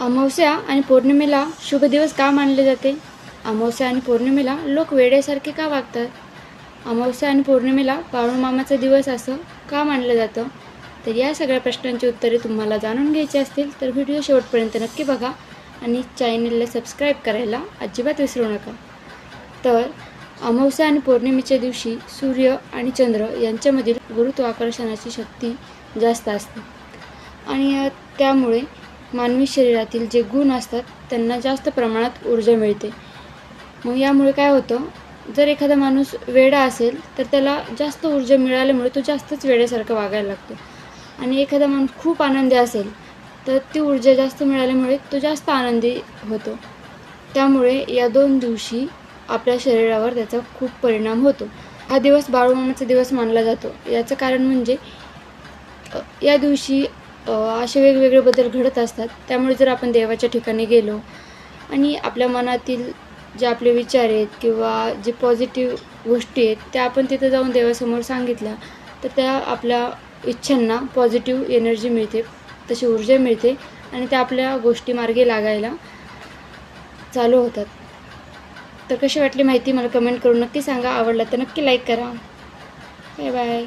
अमावस्या आणि पौर्णिमेला शुभ दिवस का मानले जाते? अमावस्या आणि पौर्णिमेला लोक वेड्यासारखे का वागतात? अमावस्या आणि पौर्णिमेला बाळूमामाचा दिवस असं का मानलं जातं? तर या सगळ्या प्रश्नांची उत्तरे तुम्हाला जाणून घ्यायची असतील तर व्हिडिओ शेवटपर्यंत नक्की बघा आणि चॅनलला सबस्क्राईब करायला अजिबात विसरू नका. तर अमावस्या आणि पौर्णिमेच्या दिवशी सूर्य आणि चंद्र यांच्यामधील गुरुत्वाकर्षणाची शक्ती जास्त असते. आणि त्यामुळे मानवी शरीरातील जे गुण असतात त्यांना जास्त प्रमाणात ऊर्जा मिळते. मग यामुळे काय होतं? जर एखादा माणूस वेडा असेल तर त्याला जास्त ऊर्जा मिळाल्यामुळे तो जास्तच वेड्यासारखं वागायला लागतो. आणि एखादा माणूस खूप आनंदी असेल तर ती ऊर्जा जास्त मिळाल्यामुळे तो जास्त आनंदी होतो. त्यामुळे या दोन दिवशी आपल्या शरीरावर त्याचा खूप परिणाम होतो. हा दिवस बाळूमामाचा दिवस मानला जातो. याचं कारण म्हणजे या दिवशी असे वेगवेगळे बदल घडत असतात. त्यामुळे जर आपण देवाच्या ठिकाणी गेलो आणि आपल्या मनातील जे आपले विचार आहेत किंवा जे पॉझिटिव्ह गोष्टी आहेत त्या आपण तिथं जाऊन देवासमोर सांगितल्या तर त्या आपल्या इच्छांना पॉझिटिव्ह एनर्जी मिळते तशी ऊर्जा मिळते आणि त्या आपल्या गोष्टी मार्गे लागायला चालू होतात. तर कशी वाटली माहिती मला कमेंट करून नक्की सांगा. आवडला तर नक्की लाईक करा. Bye bye